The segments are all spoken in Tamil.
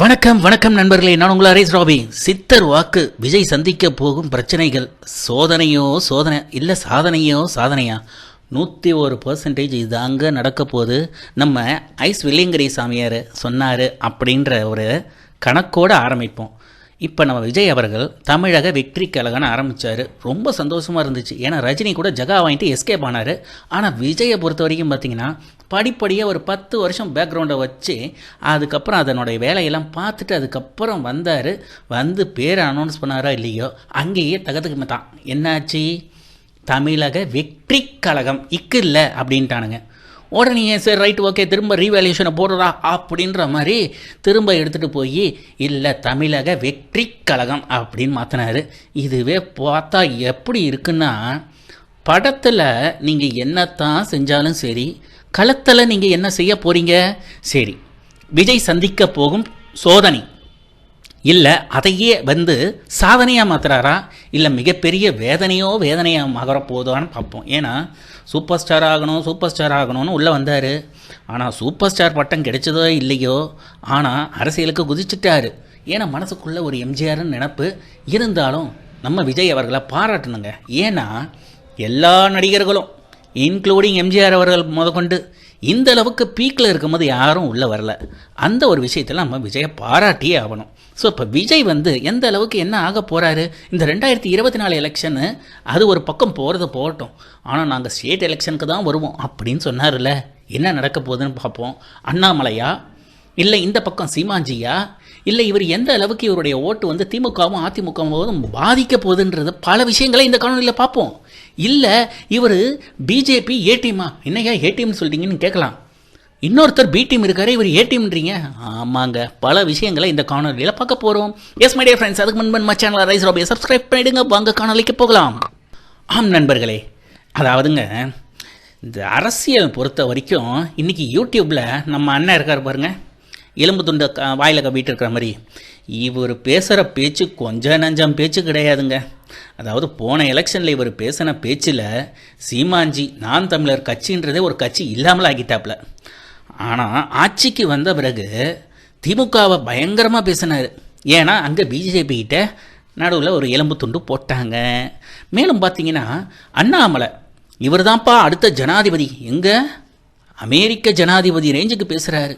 வணக்கம் வணக்கம் நண்பர்களே. நான் உங்கள் அரேஸ் ராபி. சித்தர் வாக்கு விஜய் சந்திக்க போகும் பிரச்சனைகள். சோதனையோ சோதனை இல்லை சாதனையோ சாதனையா? நூற்றி ஒரு பர்சன்டேஜ் இது அங்கே நடக்க போது நம்ம ஐஸ் வில்லிங்கரி சாமியார் சொன்னார் அப்படின்ற ஒரு கணக்கோடு ஆரம்பிப்போம். இப்போ நம்ம விஜய் அவர்கள் தமிழக வெற்றி கழகம்னு ஆரம்பித்தார் ரொம்ப சந்தோஷமாக இருந்துச்சு. ஏன்னா ரஜினி கூட ஜகா வாங்கிட்டு எஸ்கேப் ஆனார். ஆனால் விஜயை பொறுத்த வரைக்கும் பார்த்தீங்கன்னா படிப்படியாக ஒரு பத்து வருஷம் பேக்ரவுண்டை வச்சு அதுக்கப்புறம் அதனுடைய வேலையெல்லாம் பார்த்துட்டு அதுக்கப்புறம் வந்தார். வந்து பேர் அனௌன்ஸ் பண்ணாரா இல்லையோ அங்கேயே தகத்துக்கு தான் என்னாச்சு? தமிழக வெற்றி கழகம் இக்கு இல்லை அப்படின்ட்டானுங்க. உடனே சரி ரைட் ஓகே திரும்ப ரீவேல்யூஷனை போடுறா அப்படின்ற மாதிரி திரும்ப எடுத்துகிட்டு போய் இல்லை தமிழக வெற்றி கழகம் அப்படின்னு மாற்றினார் இதுவே பார்த்தா எப்படி இருக்குன்னா படத்தில் நீங்கள் என்னத்தான் செஞ்சாலும் சரி களத்தில் நீங்கள் என்ன செய்ய போகிறீங்க சரி விஜய் சந்திக்க போகும் சோதனை. இல்லை அதையே வந்து சாதனையாக மாத்துறாரா? இல்லை மிகப்பெரிய வேதனையோ வேதனையாக மகர போதான்னு பார்ப்போம். ஏன்னா சூப்பர் ஸ்டார் ஆகணும் சூப்பர் ஸ்டார் ஆகணும்னு உள்ளே வந்தார். ஆனால் சூப்பர் ஸ்டார் பட்டம் கிடைச்சதோ இல்லையோ? ஆனால் அரசியலுக்கு குதிச்சுட்டார். ஏன்னா மனசுக்குள்ளே ஒரு எம்ஜிஆர்னு நினப்பு இருந்தாலும் நம்ம விஜய் அவர்களை பாராட்டணுங்க. ஏன்னா எல்லா நடிகர்களும் இன்க்ளூடிங் எம்ஜிஆர் அவர்கள் முதற்கொண்டு இந்த அளவுக்கு பீக்கில் இருக்கும்போது யாரும் உள்ளே வரல. அந்த ஒரு விஷயத்தில் நம்ம விஜயை பாராட்டியே ஆகணும். ஸோ இப்போ விஜய் வந்து எந்த அளவுக்கு என்ன ஆக போகிறாரு இந்த ரெண்டாயிரத்தி இருபத்தி நாலு எலெக்ஷனு அது ஒரு பக்கம் போகிறது போகட்டும். ஆனால் நாங்கள் ஸ்டேட் எலெக்ஷனுக்கு தான் வருவோம் அப்படின்னு சொன்னார்ல என்ன நடக்க போகுதுன்னு பார்ப்போம். அண்ணாமலையா? இல்லை இந்த பக்கம் சீமாஞ்சியா இல்லை இவர் எந்த அளவுக்கு இவருடைய ஓட்டு வந்து திமுகவும் அதிமுகவும் பாதிக்க போகுதுன்றது பல விஷயங்களை இந்த காணொலியில் பார்ப்போம். இல்லை இவர் பிஜேபி ஏடிஎம்மா என்னையா ஏடிஎம்னு சொல்லிட்டீங்கன்னு கேட்கலாம். இன்னொருத்தர் பி டீம் இருக்காரு இவர் ஏ டீம்ன்றீங்க ஆமாங்க. பல விஷயங்களை இந்த காணொலியில் பார்க்க போகிறோம் எஸ் மை ஃப்ரெண்ட்ஸ் அதுக்கு முன்பு நம்ம சேனலை ரைஸ் ரோபியை சப்ஸ்கிரைப் பண்ணிடுங்க. வாங்க காணொலிக்கு போகலாம். ஆம் நண்பர்களே. அதாவதுங்க இந்த அரசியல் பொறுத்த வரைக்கும் இன்றைக்கி யூடியூப்பில் நம்ம அண்ணன் இருக்கார் பாருங்க. எலும்பு துண்டை க- கவிட்டு இருக்கிற மாதிரி. இவர் பேசுகிற பேச்சு கொஞ்சம் நஞ்சம் பேச்சு கிடையாதுங்க. அதாவது போன எலெக்ஷனில் இவர் பேசின பேச்சில் சீமாஞ்சி நான் தமிழர் கட்சின்றதே ஒரு கட்சி இல்லாமல் ஆகிட்டாப்ல. ஆனால் ஆட்சிக்கு வந்த பிறகு திமுகவை பயங்கரமாக பேசினார். ஏன்னா அங்கே பிஜேபி கிட்ட நடுவில் ஒரு எலும்பு துண்டு போட்டாங்க. மேலும் பார்த்தீங்கன்னா அண்ணாமலை இவர் தான்ப்பா அடுத்த ஜனாதிபதி. எங்கே? அமெரிக்க ஜனாதிபதி ரேஞ்சுக்கு பேசுகிறாரு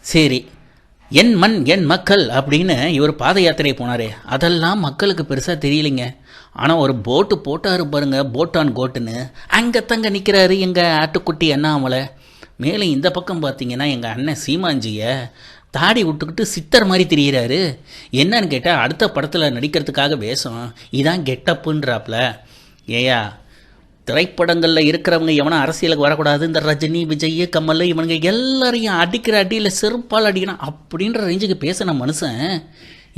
சரி என் மண் என் மக்கள் அப்படின்னு இவர் பாத யாத்திரை போனாரே. அதெல்லாம் மக்களுக்கு பெருசாக தெரியலைங்க. ஆனால் ஒரு போட்டு போட்டாரு பாருங்க போட்டான் கோட்டுன்னு அங்கே தங்க நிற்கிறாரு எங்கள் ஆட்டுக்குட்டி அண்ணாமலை. மேலும் இந்த பக்கம் பார்த்தீங்கன்னா எங்கள் அண்ணன் சீமாஞ்சியை தாடி விட்டுக்கிட்டு சித்தர் மாதிரி தெரிகிறாரு என்னன்னு கேட்டால் அடுத்த படத்தில் நடிக்கிறதுக்காக வேஷம். இதான் கெட்டப்புன்றாப்ல. ஏயா திரைப்படங்களில் இருக்கிறவங்க எவனா அரசியலுக்கு வரக்கூடாது. இந்த ரஜினி விஜய் கமல் இவனுங்க எல்லாரையும் அடிக்கிற அடியில் செருப்பால் அடிக்கணும் அப்படின்ற ரேஞ்சுக்கு பேசின மனுஷன்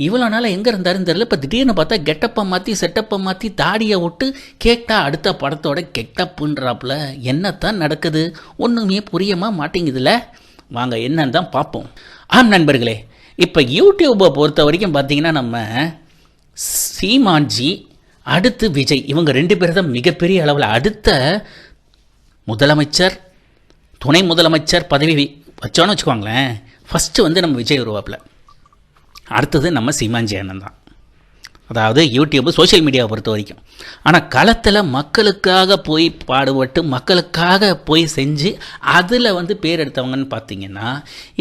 இவ்வளோ நாள் எங்கே இருந்தாருன்னு தெரியல. இப்போ திடீர்னு பார்த்தா கெட்டப்பை மாற்றி செட்டப்பை மாற்றி தாடியை விட்டு கேட்டா அடுத்த படத்தோட கெட்டப்புன்றாப்புல என்னத்தான் நடக்குது? ஒன்றுமே புரியமா மாட்டேங்குதுல வாங்க என்னன்னு தான் பார்ப்போம். ஆம் நண்பர்களே இப்போ யூடியூப்பை பொறுத்த வரைக்கும் பார்த்தீங்கன்னா நம்ம சீமான்ஜி அடுத்து விஜய். இவங்க ரெண்டு பேர் தான் மிகப்பெரிய அளவில் அடுத்த முதலமைச்சர் துணை முதலமைச்சர் பதவி வச்சோன்னு வச்சுக்கோங்களேன். ஃபஸ்ட்டு வந்து நம்ம விஜய் வருவாப்பில் அடுத்தது நம்ம சீமான்ஜி அண்ணன் தான். அதாவது யூடியூப் சோஷியல் மீடியாவை பொறுத்த வரைக்கும். ஆனால் களத்தில் மக்களுக்காக போய் பாடுபட்டு மக்களுக்காக போய் செஞ்சு அதில் வந்து பேர் எடுத்தவங்கன்னு பார்த்தீங்கன்னா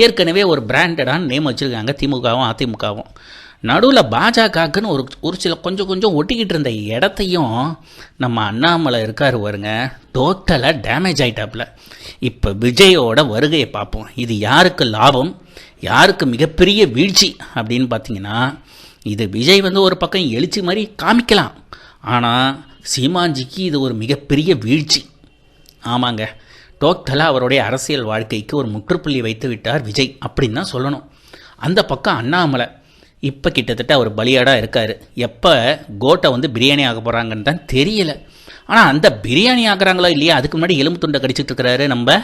ஏற்கனவே ஒரு பிராண்டடான நேம் வச்சுருக்காங்க திமுகவும் அதிமுகவும். நடுவில் பாஜகக்குன்னு ஒரு ஒரு சில கொஞ்சம் கொஞ்சம் ஒட்டிக்கிட்டு இருந்த இடத்தையும் நம்ம அண்ணாமலை இருக்கார் வருங்க டோட்டலாக டேமேஜ் ஆகிட்டாப்புல இப்போ விஜயோட வருகையை பார்ப்போம். இது யாருக்கு லாபம்? யாருக்கு மிகப்பெரிய வீழ்ச்சி? அப்படின்னு பார்த்தீங்கன்னா இது விஜய் வந்து ஒரு பக்கம் எழுச்சி மாதிரி காமிக்கலாம். ஆனால் சீமான்ஜிக்கு இது ஒரு மிகப்பெரிய வீழ்ச்சி. ஆமாங்க. டோட்டலாக அவருடைய அரசியல் வாழ்க்கைக்கு ஒரு முற்றுப்புள்ளி வைத்து விட்டார் விஜய் அப்படின்னு தான் சொல்லணும். அந்த பக்கம் அண்ணாமலை. இப்போ கிட்டத்தட்ட அவர் பலியாடாக இருக்கார். எப்போ கோட்டை வந்து பிரியாணி ஆக போகிறாங்கன்னு தான் தெரியல. ஆனால் அந்த பிரியாணி ஆகிறாங்களோ இல்லையா அதுக்கு முன்னாடி எலும்பு துண்டை கடிச்சிட்டு இருக்கிறாரு நம்ம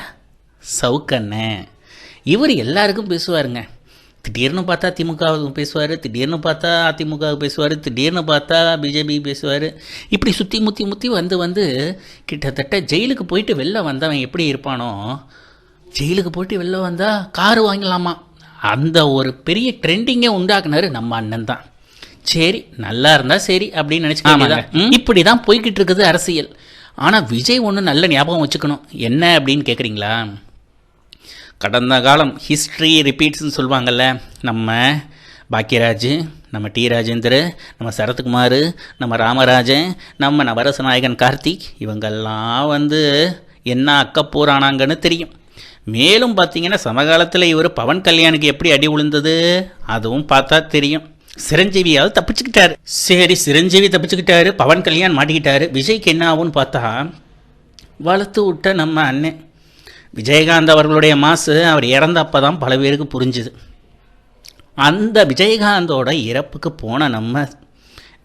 சவுக்கண்ணே. இவர் எல்லாருக்கும் பேசுவாருங்க. திடீர்னு பார்த்தா திமுகவுக்கு பேசுவார் திடீர்னு பார்த்தா அதிமுக பேசுவார் திடீர்னு பார்த்தா பிஜேபி பேசுவார். இப்படி சுற்றி முற்றி முற்றி வந்து வந்து கிட்டத்தட்ட ஜெயிலுக்கு போயிட்டு வெளில வந்தவன் எப்படி இருப்பானோ ஜெயிலுக்கு போயிட்டு வெளில வந்தால் காரு வாங்கலாமா? அந்த ஒரு பெரிய ட்ரெண்டிங்கே உண்டாக்குனாரு நம்ம அண்ணன் தான். சரி நல்லா இருந்தா சரி அப்படின்னு நினச்சிக்காம இப்படி தான் போய்கிட்டு இருக்குது அரசியல். ஆனால் விஜய் ஒன்று நல்ல ஞாபகம் வச்சுக்கணும். என்ன அப்படின்னு கேட்குறீங்களா கடந்த காலம் ஹிஸ்ட்ரி ரிப்பீட்ஸ்னு சொல்லுவாங்கல்ல நம்ம பாக்யராஜ் நம்ம டி ராஜேந்தர் நம்ம சரத்குமார் நம்ம ராமராஜன் நம்ம நவரச நாயகன் கார்த்திக் இவங்கெல்லாம் வந்து என்ன அக்கப்போரானாங்கன்னு தெரியும். மேலும் பார்த்தீங்கன்னா சமகாலத்தில் இவர் பவன் கல்யாணுக்கு எப்படி அடி விழுந்தது அதுவும் பார்த்தா தெரியும். சிரஞ்சீவியாவது தப்பிச்சுக்கிட்டாரு. சரி சிரஞ்சீவி தப்பிச்சுக்கிட்டாரு பவன் கல்யாண் மாட்டிக்கிட்டாரு. விஜய்க்கு என்ன ஆகும்னு பார்த்தா வளர்த்து விட்ட நம்ம அண்ணன் விஜயகாந்த் அவர்களுடைய மாசு அவர் இறந்த அப்போ தான் பல பேருக்கு புரிஞ்சுது. அந்த விஜயகாந்தோட இறப்புக்கு போன நம்ம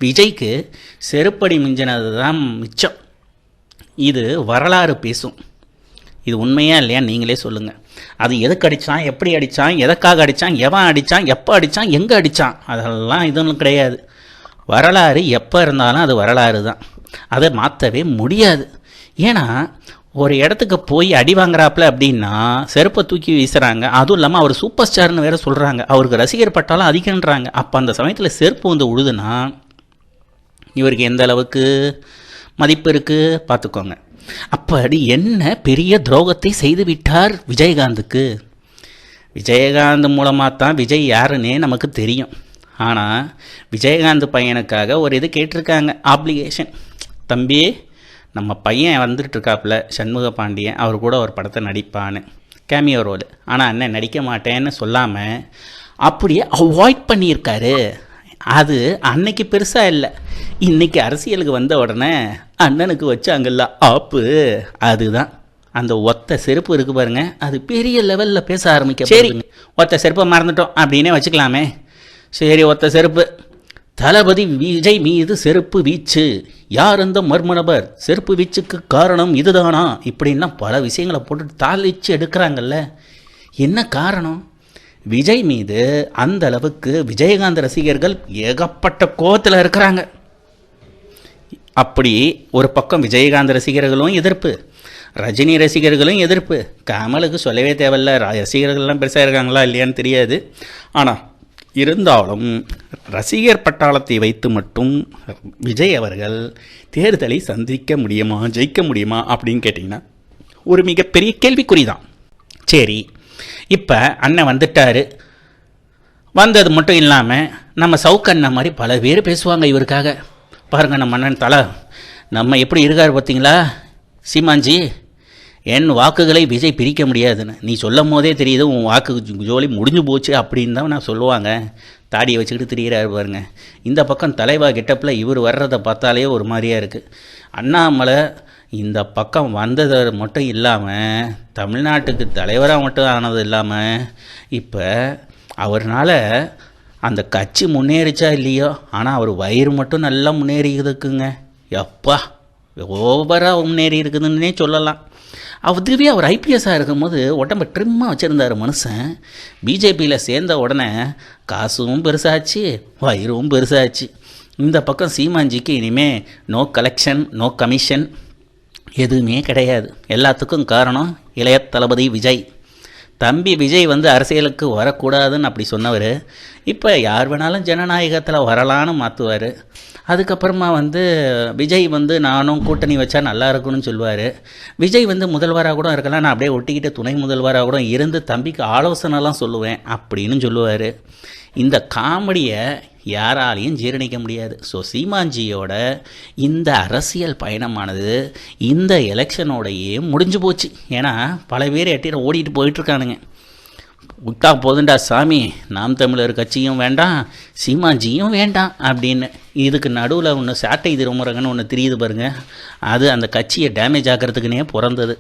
விஜய்க்கு செருப்படி மிஞ்சினது தான் மிச்சம். இது வரலாறு பேசும். இது உண்மையா இல்லையா? நீங்களே சொல்லுங்கள் அது எதுக்கு அடித்தான் எப்படி அடித்தான் எதற்காக அடித்தான் எவன் அடித்தான் எப்போ அடித்தான் எங்கே அடித்தான் அதெல்லாம் இதுன்னு கிடையாது. வரலாறு எப்போ இருந்தாலும் அது வரலாறு தான் அதை மாற்றவே முடியாது. ஏன்னா ஒரு இடத்துக்கு போய் அடி வாங்குறாப்புல அப்படின்னா செருப்பை தூக்கி வீசுகிறாங்க அதுவும் இல்லாமல் அவர் சூப்பர் ஸ்டார்னு வேற சொல்கிறாங்க அவருக்கு ரசிகர் பட்டாலும் அதிகன்றாங்க அப்போ அந்த சமயத்தில் செருப்பு வந்து உழுதுன்னா இவருக்கு எந்த அளவுக்கு மதிப்பு இருக்குது பார்த்துக்கோங்க. அப்படி என்ன பெரிய துரோகத்தை செய்து விட்டார் விஜயகாந்துக்கு? விஜயகாந்த் மூலமாக தான் விஜய் யாருன்னே நமக்கு தெரியும். ஆனால் விஜயகாந்த் பையனுக்காக ஒரு இது கேட்டிருக்காங்க ஆப்ளிகேஷன் தம்பி நம்ம பையன் வந்துட்டு இருக்காப்புல சண்முக பாண்டியன் அவர் கூட ஒரு படத்தை நடிப்பான்னு. கேமியோ ரோல் ஆனால் அண்ணன் நடிக்க மாட்டேன்னு சொல்லாமல் அப்படியே அவாய்ட் பண்ணியிருக்காரு. அது அன்னைக்கு பெருசாக இல்லை. இன்னைக்கு அரசியலுக்கு வந்த உடனே அண்ணனுக்கு வச்சாங்கல்ல ஆப்பு அதுதான். அந்த ஒத்த செருப்பு இருக்கு பாருங்க அது பெரிய லெவலில் பேச ஆரம்பிக்க சரி. ஒத்த செருப்பை மறந்துட்டோம் அப்படின்னே வச்சுக்கலாமே. சரி ஒத்த செருப்பு. தளபதி விஜய் மீது செருப்பு வீச்சு. யார் அந்த மர்ம நபர்? செருப்பு வீச்சுக்கு காரணம் இதுதானா? இப்படின்னா பல விஷயங்களை போட்டு தாளிச்சு எடுக்கிறாங்கல்ல. என்ன காரணம்? விஜய் மீது அந்த அளவுக்கு விஜயகாந்த் ரசிகர்கள் ஏகப்பட்ட கோவத்தில் இருக்கிறாங்க. அப்படி ஒரு பக்கம் விஜயகாந்த் ரசிகர்களும் எதிர்ப்பு ரஜினி ரசிகர்களும் எதிர்ப்பு. கமலுக்கு சொல்லவே தேவையில்ல. ரசிகர்கள்லாம் பெருசாக இருக்காங்களா இல்லையான்னு தெரியாது. ஆனால் இருந்தாலும் ரசிகர் பட்டாளத்தை வைத்து மட்டும் விஜய் அவர்கள் தேர்தலை சந்திக்க முடியுமா ஜெயிக்க முடியுமா அப்படின்னு கேட்டிங்கன்னா ஒரு மிகப்பெரிய கேள்விக்குறி தான் சரி இப்போ அண்ணன் வந்துட்டார். வந்தது மட்டும் இல்லாமல் நம்ம சவுக்கண்ணா மாதிரி பல பேர் பேசுவாங்க இவருக்காக. பாருங்க நம்ம அண்ணன் தலை. நம்ம எப்படி இருக்கார் பார்த்தீங்களா? சீமாஞ்சி என் வாக்குகளை விஜய் பிரிக்க முடியாதுன்னு. நீ சொல்லும் போதே தெரியுது உன் வாக்கு ஜோலி முடிஞ்சு போச்சு அப்படின்னு தான் நான் சொல்லுவாங்க. தாடியை வச்சுக்கிட்டு திரியிறாரு பாருங்க. இந்த பக்கம் தலைவா கெட்டப்பில் இவர் வர்றதை பார்த்தாலே ஒரு மாதிரியாக இருக்குது அண்ணாமலை இந்த பக்கம் வந்தது மட்டும் இல்லாமல் தமிழ்நாட்டுக்கு தலைவராக மட்டும் ஆனது இல்லாமல் இப்போ அவர்னால அந்த கட்சி முன்னேறிச்சா இல்லையோ? ஆனால் அவர் வயிறு மட்டும் நல்லா முன்னேறிக்குதுக்குங்க எப்பா ஓவராக முன்னேறி இருக்குதுன்னே சொல்லலாம். அதுவே அவர் ஐபிஎஸ்ஸாக இருக்கும்போது உடம்ப ட்ரிம்மாக வச்சுருந்தார் மனுஷன். பிஜேபியில் சேர்ந்த உடனே காசும் பெருசாச்சு வயிறும் பெருசாச்சு. இந்த பக்கம் சீமாஞ்சிக்கு இனிமேல் நோ கலெக்ஷன் நோ கமிஷன் எதுவுமே கிடையாது. எல்லாத்துக்கும் காரணம் இளைய தளபதி விஜய். தம்பி விஜய் வந்து அரசியலுக்கு வரக்கூடாதுன்னு அப்படி சொன்னவர் இப்போ யார் வேணாலும் ஜனநாயகத்தில் வரலான்னு மாற்றுவார் அதுக்கப்புறமா வந்து விஜய் வந்து நானும் கூட்டணி வச்சா நல்லா இருக்கும்னு சொல்லுவார். விஜய் வந்து முதல்வராக கூட இருக்கலாம் நான் அப்படியே ஒட்டிக்கிட்டு துணை முதல்வராக கூட இருந்து தம்பிக்கு ஆலோசனைலாம் சொல்லுவேன் அப்படின்னு சொல்லுவார். இந்த காமெடியை யாராலையும் ஜீரணிக்க முடியாது. ஸோ சீமான்ஜியோட இந்த அரசியல் பயணமானது இந்த எலெக்ஷனோடையே முடிஞ்சு போச்சு. ஏன்னா பல பேர் எட்டியில் ஓடிட்டு போயிட்டுருக்கானுங்க. விட்டா போதுண்டா சாமி நாம் தமிழர் கட்சியும் வேண்டாம் சீமாஜியும் வேண்டாம் அப்படின்னு. இதுக்கு நடுவில் ஒன்று சாட்டை திருமுறைங்கன்னு ஒன்று தெரியுது பாருங்க. அது அந்த கட்சியை டேமேஜ் ஆக்கிறதுக்குனே பிறந்தது.